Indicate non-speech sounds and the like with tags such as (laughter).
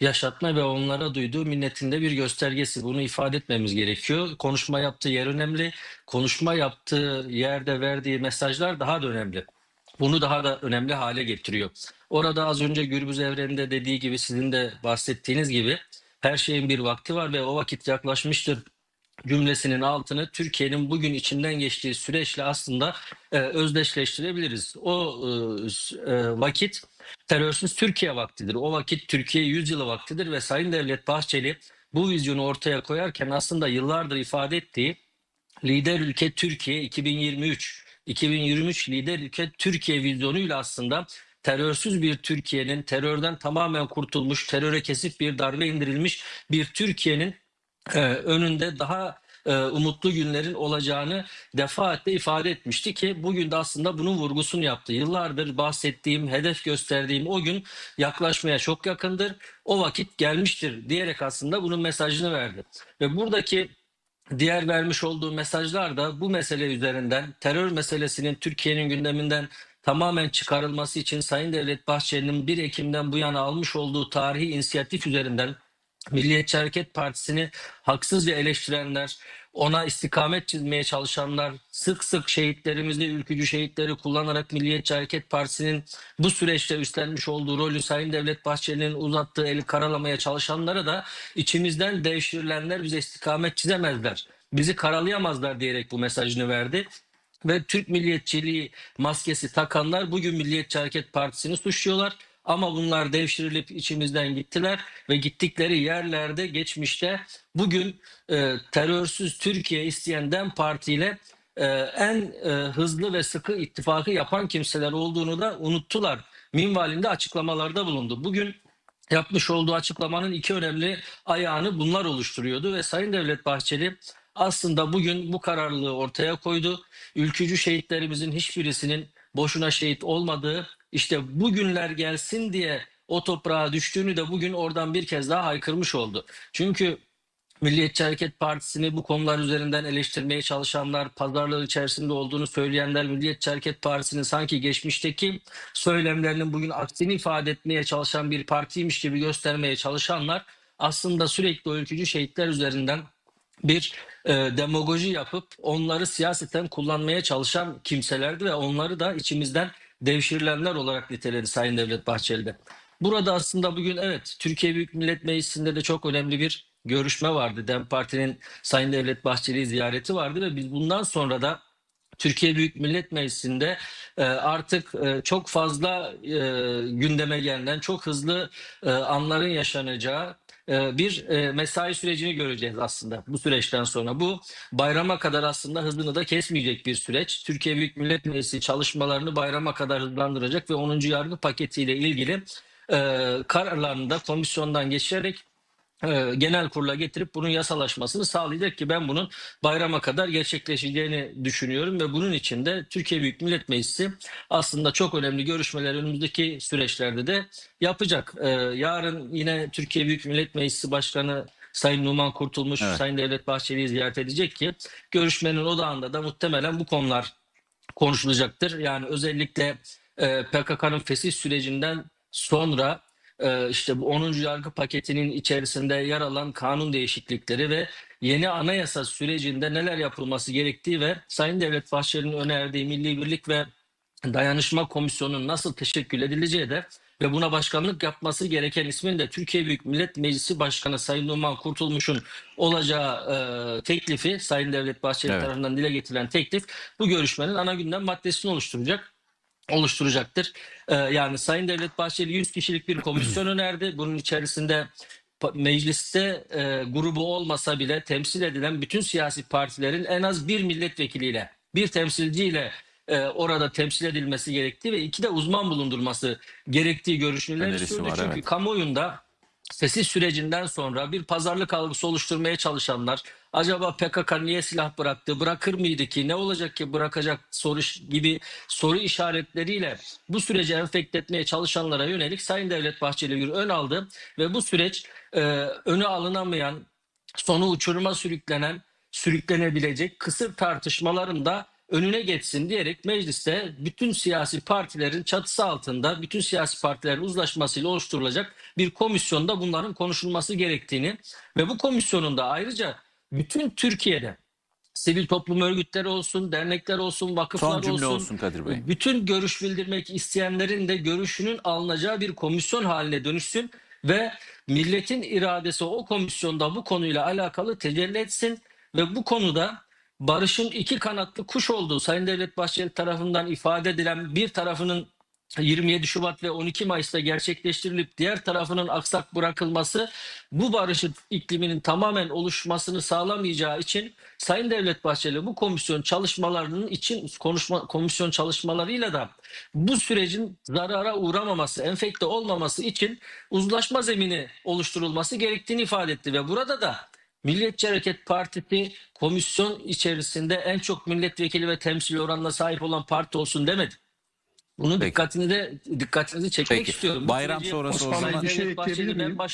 yaşatma ve onlara duyduğu minnetinde bir göstergesi. Bunu ifade etmemiz gerekiyor. Konuşma yaptığı yer önemli. Konuşma yaptığı yerde verdiği mesajlar daha da önemli. Bunu daha da önemli hale getiriyor. Orada az önce Gürbüz Evren'de dediği gibi sizin de bahsettiğiniz gibi her şeyin bir vakti var ve o vakit yaklaşmıştır cümlesinin altını Türkiye'nin bugün içinden geçtiği süreçle aslında e, özdeşleştirebiliriz. O e, e, vakit terörsüz Türkiye vaktidir. O vakit Türkiye yüzyılı vaktidir ve Sayın Devlet Bahçeli bu vizyonu ortaya koyarken aslında yıllardır ifade ettiği lider ülke Türkiye 2023 2023 lider ülke Türkiye vizyonuyla aslında terörsüz bir Türkiye'nin terörden tamamen kurtulmuş, teröre kesip bir darbe indirilmiş bir Türkiye'nin e, önünde daha e, umutlu günlerin olacağını defaatle ifade etmişti ki bugün de aslında bunun vurgusunu yaptı. Yıllardır bahsettiğim, hedef gösterdiğim o gün yaklaşmaya çok yakındır. O vakit gelmiştir diyerek aslında bunun mesajını verdi. Ve buradaki diğer vermiş olduğu mesajlar da bu mesele üzerinden terör meselesinin Türkiye'nin gündeminden tamamen çıkarılması için Sayın Devlet Bahçeli'nin 1 Ekim'den bu yana almış olduğu tarihi inisiyatif üzerinden Milliyetçi Hareket Partisi'ni haksızca eleştirenler, ona istikamet çizmeye çalışanlar, sık sık şehitlerimizi, ülkücü şehitleri kullanarak Milliyetçi Hareket Partisi'nin bu süreçte üstlenmiş olduğu rolü Sayın Devlet Bahçeli'nin uzattığı eli karalamaya çalışanlara da içimizden devşirilenler bize istikamet çizemezler, bizi karalayamazlar diyerek bu mesajını verdi. Ve Türk milliyetçiliği maskesi takanlar bugün Milliyetçi Hareket Partisi'ni suçluyorlar. Ama bunlar devşirilip içimizden gittiler ve gittikleri yerlerde geçmişte bugün e, terörsüz Türkiye isteyen DEM Parti ile e, en e, hızlı ve sıkı ittifakı yapan kimseler olduğunu da unuttular. Minvalinde açıklamalarda bulundu. Bugün yapmış olduğu açıklamanın iki önemli ayağını bunlar oluşturuyordu ve Sayın Devlet Bahçeli aslında bugün bu kararlılığı ortaya koydu. Ülkücü şehitlerimizin hiçbirisinin boşuna şehit olmadığı, işte bugünler gelsin diye o toprağa düştüğünü de bugün oradan bir kez daha haykırmış oldu. Çünkü Milliyetçi Hareket Partisi'ni bu konular üzerinden eleştirmeye çalışanlar, pazarlığı içerisinde olduğunu söyleyenler, Milliyetçi Hareket Partisi'nin sanki geçmişteki söylemlerinin bugün aksini ifade etmeye çalışan bir partiymiş gibi göstermeye çalışanlar aslında sürekli o ülkücü şehitler üzerinden bir e, demagoji yapıp onları siyaseten kullanmaya çalışan kimselerdi ve onları da içimizden devşirilenler olarak niteledi Sayın Devlet Bahçeli'de. Burada aslında bugün evet Türkiye Büyük Millet Meclisi'nde de çok önemli bir görüşme vardı. DEM Parti'nin Sayın Devlet Bahçeli'yi ziyareti vardı ve biz bundan sonra da Türkiye Büyük Millet Meclisi'nde e, artık e, çok fazla e, gündeme gelen, çok hızlı anların yaşanacağı bir mesai sürecini göreceğiz aslında bu süreçten sonra. Bu bayrama kadar aslında hızını da kesmeyecek bir süreç. Türkiye Büyük Millet Meclisi çalışmalarını bayrama kadar hızlandıracak ve 10. yargı paketiyle ilgili kararlarını da komisyondan geçirerek genel kurula getirip bunun yasalaşmasını sağlayacak ki ben bunun bayrama kadar gerçekleşeceğini düşünüyorum ve bunun için de Türkiye Büyük Millet Meclisi aslında çok önemli görüşmeler önümüzdeki süreçlerde de yapacak. E, yarın yine Türkiye Büyük Millet Meclisi Başkanı Sayın Numan Kurtulmuş, Evet. Sayın Devlet Bahçeli'yi ziyaret edecek ki görüşmenin odağında da muhtemelen bu konular konuşulacaktır. Yani özellikle e, PKK'nın fesih sürecinden sonra e, işte bu 10. yargı paketinin içerisinde yer alan kanun değişiklikleri ve yeni anayasa sürecinde neler yapılması gerektiği ve Sayın Devlet Bahçeli'nin önerdiği Milli Birlik ve Dayanışma Komisyonu'nun nasıl teşekkül edileceği de ve buna başkanlık yapması gereken ismin de Türkiye Büyük Millet Meclisi Başkanı Sayın Numan Kurtulmuş'un olacağı e, teklifi Sayın Devlet Bahçeli Evet. tarafından dile getirilen teklif bu görüşmenin ana gündem maddesini oluşturacak oluşturacaktır. Ee, yani Sayın Devlet Bahçeli 100 kişilik bir komisyon (clears throat) önerdi. Bunun içerisinde mecliste e, grubu olmasa bile temsil edilen bütün siyasi partilerin en az bir milletvekiliyle, bir temsilciyle e, orada temsil edilmesi gerektiği ve iki de uzman bulundurması gerektiği görüşünü Önerisi sürdü. var, Çünkü evet. kamuoyunda sessiz sürecinden sonra bir pazarlık algısı oluşturmaya çalışanlar acaba PKK niye silah bıraktı bırakır mıydı ki ne olacak ki bırakacak? soru gibi soru işaretleriyle bu süreci enfekte etmeye çalışanlara yönelik Sayın Devlet Bahçeli ön aldı ve bu süreç e, önü alınamayan sonu uçuruma sürüklenen sürüklenebilecek kısır tartışmaların da önüne geçsin diyerek mecliste bütün siyasi partilerin çatısı altında bütün siyasi partilerin uzlaşmasıyla oluşturulacak bir komisyonda bunların konuşulması gerektiğini ve bu komisyonun da ayrıca bütün Türkiye'de sivil toplum örgütleri olsun, dernekler olsun, vakıflar Son cümle olsun, olsun Kadir Bey. bütün görüş bildirmek isteyenlerin de görüşünün alınacağı bir komisyon haline dönüşsün ve milletin iradesi o komisyonda bu konuyla alakalı tecelli etsin ve bu konuda barışın iki kanatlı kuş olduğu Sayın Devlet Bahçeli tarafından ifade edilen bir tarafının 27 Şubat ve 12 Mayıs'ta gerçekleştirilip diğer tarafının aksak bırakılması bu barışın ikliminin tamamen oluşmasını sağlamayacağı için Sayın Devlet Bahçeli bu komisyon çalışmalarının için konuşma komisyon çalışmalarıyla da bu sürecin zarara uğramaması, enfekte olmaması için uzlaşma zemini oluşturulması gerektiğini ifade etti. Ve burada da Milliyetçi Hareket Partisi komisyon içerisinde en çok milletvekili ve temsili oranına sahip olan parti olsun demedi. Bunun Peki. dikkatini de dikkatinizi çekmek Peki. istiyorum. Bayram sonrası o zaman- Bir şey ekleyebilir ben miyim? baş-